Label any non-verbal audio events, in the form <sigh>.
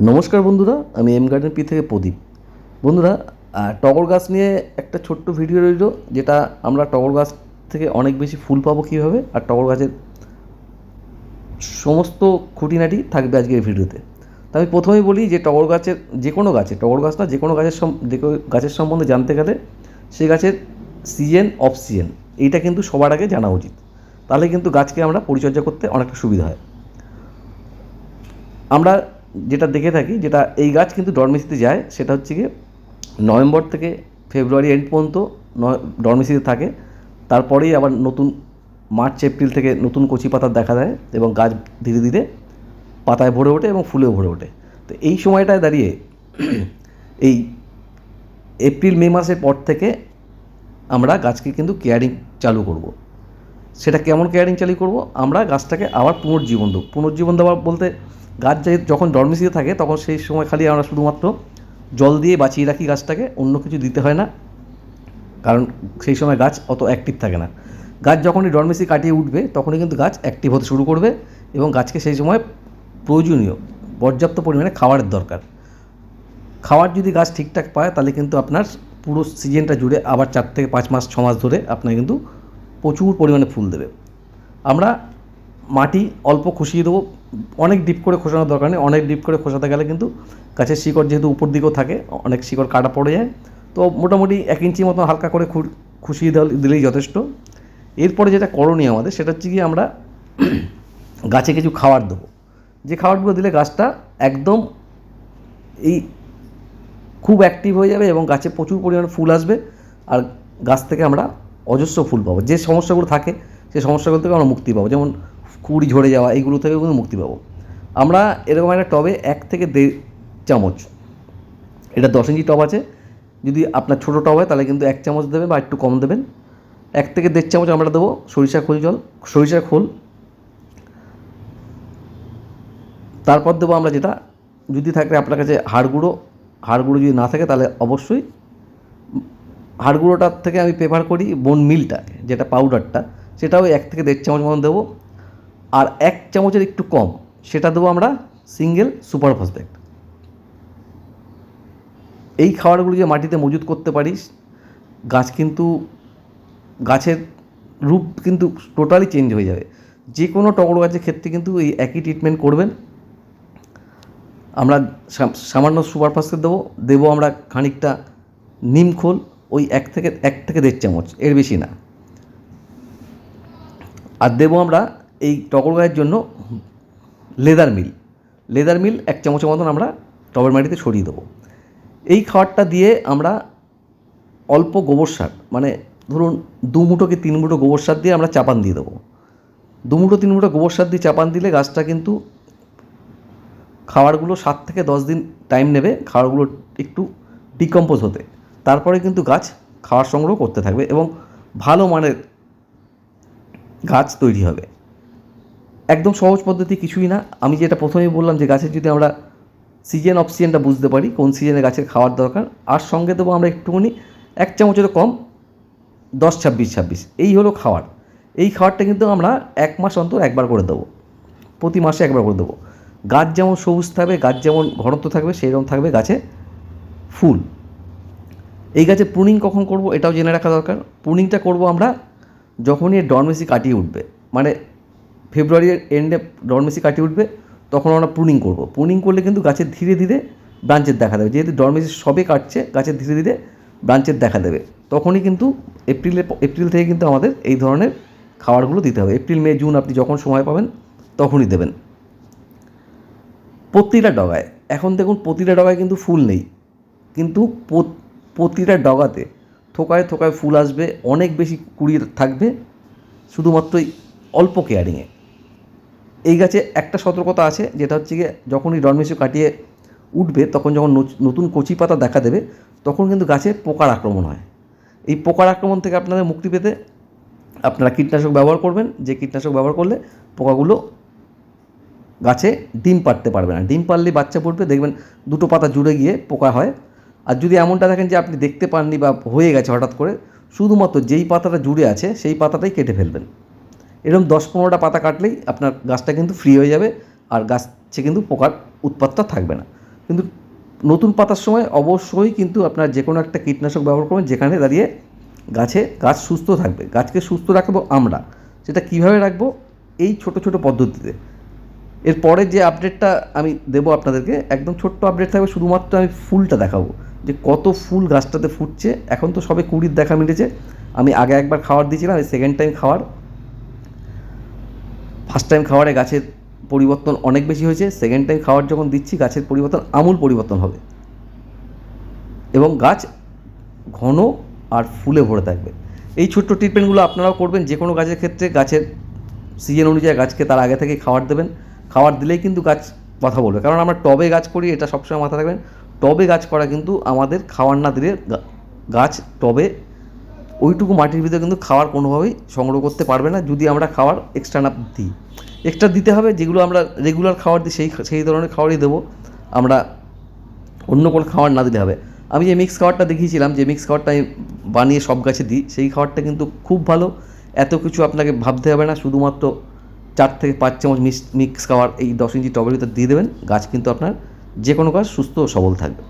নমস্কার বন্ধুরা, আমি এম গার্ডেন পি থেকে প্রদীপ। বন্ধুরা টগর গাছ নিয়ে একটা ছোট্ট ভিডিও রইল, যেটা আমরা টগর গাছ থেকে অনেক বেশি ফুল পাবো কীভাবে, আর টগর গাছের সমস্ত খুঁটিনাটি থাকবে আজকের ভিডিওতে। তো আমি প্রথমেই বলি যে টগর গাছের যে কোনো গাছে, টগর গাছ না, যে কোনো গাছের যে গাছের সম্বন্ধে জানতে গেলে সেই গাছের সিজন, অফ সিজন, এইটা কিন্তু সবার আগে জানা উচিত। তাহলে কিন্তু গাছকে আমরা পরিচর্যা করতে অনেকটা সুবিধা হয়। আমরা যেটা দেখে থাকি, যেটা এই গাছ কিন্তু ডরমেসিতে যায়, সেটা হচ্ছে গিয়ে নভেম্বর থেকে ফেব্রুয়ারি এন্ড পর্যন্ত ডরমেসিতে থাকে। তারপরেই আবার নতুন মার্চ, এপ্রিল থেকে নতুন কচি পাতা দেখা দেয় এবং গাছ ধীরে ধীরে পাতায় ভরে ওঠে এবং ফুলেও ভরে ওঠে। তো এই সময়টায় দাঁড়িয়ে <clears throat> এই এপ্রিল, মে মাসের পর থেকে আমরা গাছকে কিন্তু কেয়ারিং চালু করব। সেটা কেমন কেয়ারিং চালু করব? আমরা গাছটাকে আবার পুনর্জীবন দেবো। পুনর্জীবন দেওয়া বলতে গাছ যে যখন ডরমেসিতে থাকে, তখন সেই সময় খালি আমরা শুধুমাত্র জল দিয়ে বাঁচিয়ে রাখি গাছটাকে, অন্য কিছু দিতে হয় না। কারণ সেই সময় গাছ অত অ্যাক্টিভ থাকে না। গাছ যখনই ডরমেসি কাটিয়ে উঠবে, তখনই কিন্তু গাছ অ্যাক্টিভ হতে শুরু করবে এবং গাছকে সেই সময় প্রয়োজনীয়, পর্যাপ্ত পরিমাণে খাবারের দরকার। খাবার যদি গাছ ঠিকঠাক পায়, তাহলে কিন্তু আপনার পুরো সিজনটা জুড়ে আবার চার থেকে পাঁচ মাস, ছ মাস ধরে আপনার কিন্তু প্রচুর পরিমাণে ফুল দেবে। আমরা মাটি অল্প খুশিয়ে দেবো। অনেক ডিপ করে খোসানোর দরকার নেই। অনেক ডিপ করে খোসাতে গেলে কিন্তু গাছের শিকড় যেহেতু উপর দিকেও থাকে, অনেক শিকড় কাটা পড়ে যায়। তো মোটামুটি এক ইঞ্চি মতো হালকা করে খুশিয়ে দিলেই যথেষ্ট। এরপরে যেটা করণীয় আমাদের, সেটা হচ্ছে কি আমরা গাছে কিছু খাবার দেবো। যে খাবারগুলো দিলে গাছটা একদম এই খুব অ্যাক্টিভ হয়ে যাবে এবং গাছে প্রচুর পরিমাণে ফুল আসবে। আর গাছ থেকে আমরা অজস্র ফুল পাবো। যে সমস্যাগুলো থাকে সেই সমস্যাগুলো থেকে আমরা মুক্তি পাবো। যেমন কুড়ি ঝরে যাওয়া, এইগুলো থেকে কিন্তু মুক্তি পাবো। আমরা এরকম একটা টবে এক থেকে দেড় চামচ, এটা দশ ইঞ্চি টব আছে, যদি আপনার ছোটো টব হয় তাহলে কিন্তু এক চামচ দেবেন বা একটু কম দেবেন। এক থেকে দেড় চামচ আমরা দেবো সরিষা খোল জল, সরিষা খোল। তারপর দেবো আমরা যেটা, যদি থাকে আপনার কাছে হাড় গুঁড়ো হাড় গুঁড়ো যদি না থাকে তাহলে অবশ্যই হাড় গুঁড়োটার থেকে আমি প্রেফার করি বোন মিলটা যেটা পাউডারটা সেটাও এক থেকে দেড় চামচ মতন দেবো। আর এক চামচের একটু কম, সেটা দেবো আমরা সিঙ্গেল সুপার ফসফেট এই খাবারগুলো যে মাটিতে মজুত করতে পারিস। গাছ কিন্তু, গাছের রূপ কিন্তু টোটালি চেঞ্জ হয়ে যাবে। যে কোনো টগর গাছের ক্ষেত্রে কিন্তু এই একই ট্রিটমেন্ট করবেন। আমরা সামান্য সুপার ফসফেট দেবো দেবো আমরা খানিকটা নিম খোল, ওই এক থেকে এক থেকে দেড় চামচ, এর বেশি না। আর দেবো আমরা এই টগর গাছের জন্য লেদার মিল। লেদার মিল এক চামচের মতন আমরা টবের মাটিতে ছড়িয়ে দেবো। এই খাবারটা দিয়ে আমরা অল্প গোবর সার মানে ধরুন দু মুঠো কি তিন মুঠো গোবর সার দিয়ে আমরা চাপান দিয়ে দেবো। দু মুঠো তিন মুঠো গোবর সার দিয়ে চাপান দিলে গাছটা কিন্তু খাবারগুলো সাত থেকে দশ দিন টাইম নেবে, খাবারগুলো একটু ডিকম্পোজ হতে। তারপরে কিন্তু গাছ খাবার সংগ্রহ করতে থাকবে এবং ভালো মানের গাছ তৈরি হবে। একদম সহজ পদ্ধতি কিছুই না। আমি যেটা প্রথমেই বললাম যে গাছের যদি আমরা সিজন অফ সিজনটা বুঝতে পারি, কোন সিজনে গাছের খাওয়ার দরকার, আর সঙ্গে দেবো আমরা একটুখানি, এক চামচেরও কম, দশ ছাব্বিশ ছাব্বিশ। এই হলো খাওয়ার। এই খাবারটা কিন্তু আমরা এক মাস অন্তর একবার করে দেবো। প্রতি মাসে একবার করে দেবো। গাছ যেমন সবুজ থাকবে, গাছ যেমন ঘনত্ব থাকবে সেই রকম থাকবে গাছে ফুল। এই গাছে প্রুনিং কখন করব এটাও জেনে রাখা দরকার। প্রুনিংটা করব আমরা যখনই ডরমেসি কাটিয়ে উঠবে। মানে ফেব্রুয়ারির এন্ডে ডরমেসি কাটিয়ে উঠবে, তখন আমরা প্রুনিং করব। প্রুনিং করলে কিন্তু গাছের ধীরে ধীরে ব্রাঞ্চের দেখা দেবে। যেহেতু ডরমেসি সবে কাটছে, গাছের ধীরে ধীরে ব্রাঞ্চের দেখা দেবে। তখনই কিন্তু এপ্রিলে এপ্রিল থেকে কিন্তু আমাদের এই ধরনের খাবারগুলো দিতে হবে। এপ্রিল, মে, জুন আপনি যখন সময় পাবেন, তখনই দেবেন। প্রতিটা ডগায়, এখন দেখুন প্রতিটা ডগায় কিন্তু ফুল নেই। কিন্তু প্রতিটা ডগাতে থোকায় থোকায় ফুল আসবে, অনেক বেশি কুড়ি থাকবে শুধুমাত্র অল্প কেয়ারিংয়ে এই গাছে একটা সতর্কতা আছে, যেটা হচ্ছে গিয়ে যখনই ডরমেসি কাটিয়ে উঠবে, তখন যখন নতুন কচি পাতা দেখা দেবে, তখন কিন্তু গাছে পোকার আক্রমণ হয়। এই পোকার আক্রমণ থেকে আপনাদের মুক্তি পেতে আপনারা কীটনাশক ব্যবহার করবেন, যে কীটনাশক ব্যবহার করলে পোকাগুলো গাছে ডিম পাড়তে পারবে না। ডিম পারলে বাচ্চা পড়বে, দেখবেন দুটো পাতা জুড়ে গিয়ে পোকা হয়। আর যদি এমনটা দেখেন যে আপনি দেখতে পাননি বা হয়ে গেছে হঠাৎ করে, শুধুমাত্র যেই পাতাটা জুড়ে আছে, সেই পাতাটাই কেটে ফেলবেন। এরকম দশ পনেরোটা পাতা কাটলেই আপনার গাছটা কিন্তু ফ্রি হয়ে যাবে আর গাছে কিন্তু পোকার উৎপাতটা থাকবে না। কিন্তু নতুন পাতার সময় অবশ্যই কিন্তু আপনার যে কোনো একটা কীটনাশক ব্যবহার করবেন, যেখানে দাঁড়িয়ে গাছে গাছ সুস্থ থাকবে। গাছকে সুস্থ রাখব আমরা। সেটা কীভাবে রাখব? এই ছোট ছোট পদ্ধতিতে। এরপরে যে আপডেটটা আমি দেবো আপনাদেরকে, একদম ছোট্ট আপডেট থাকবে, শুধুমাত্র আমি ফুলটা দেখাবো। যে কত ফুল গাছটাতে ফুটছে, এখন তো সবে কুড়ির দেখা মিলেছে। আমি আগে একবার খাবার দিয়েছিলাম সেকেন্ড টাইম খাওয়ার। ফার্স্ট টাইম খাওয়ারে গাছের পরিবর্তন অনেক বেশি হয়েছে। সেকেন্ড টাইম খাওয়ার যখন দিচ্ছি, গাছের পরিবর্তন, আমূল পরিবর্তন হবে। এবং গাছ ঘন আর ফুলে ভরে থাকবে। এই ছোট্ট ট্রিটমেন্টগুলো আপনারাও করবেন। যে কোনো গাছের ক্ষেত্রে গাছের সিজন অনুযায়ী গাছকে তার আগে থেকেই খাবার দেবেন। খাবার দিলেই কিন্তু গাছ কথা বলবে। কারণ আমরা টবে গাছ করি, এটা সবসময় মাথা রাখবেন। টবে গাছ করা কিন্তু আমাদের খাওয়ার না দিলে গাছ টবে ওইটুকু মাটির ভিতরে কিন্তু খাবার কোনোভাবেই সংগ্রহ করতে পারবে না, যদি আমরা খাবার এক্সট্রা না দিই। এক্সট্রা দিতে হবে, যেগুলো আমরা রেগুলার খাবার দিই, সেই সেই ধরনের খাবারই দেবো। আমরা অন্য কোনো খাবার না দিলে হবে। আমি যে মিক্স খাবারটা দেখিয়েছিলাম, যে মিক্স খাবারটা আমি বানিয়ে সব গাছে দিই, সেই খাবারটা কিন্তু খুব ভালো। এত কিছু আপনাকে ভাবতে হবে না, শুধুমাত্র চার থেকে পাঁচ চামচ মিক্স মিক্স খাবার এই দশ ইঞ্চি টবের ভিতর দিয়ে দেবেন। গাছ কিন্তু আপনার যে কোনো গাছ সুস্থ ও সবল থাকবে।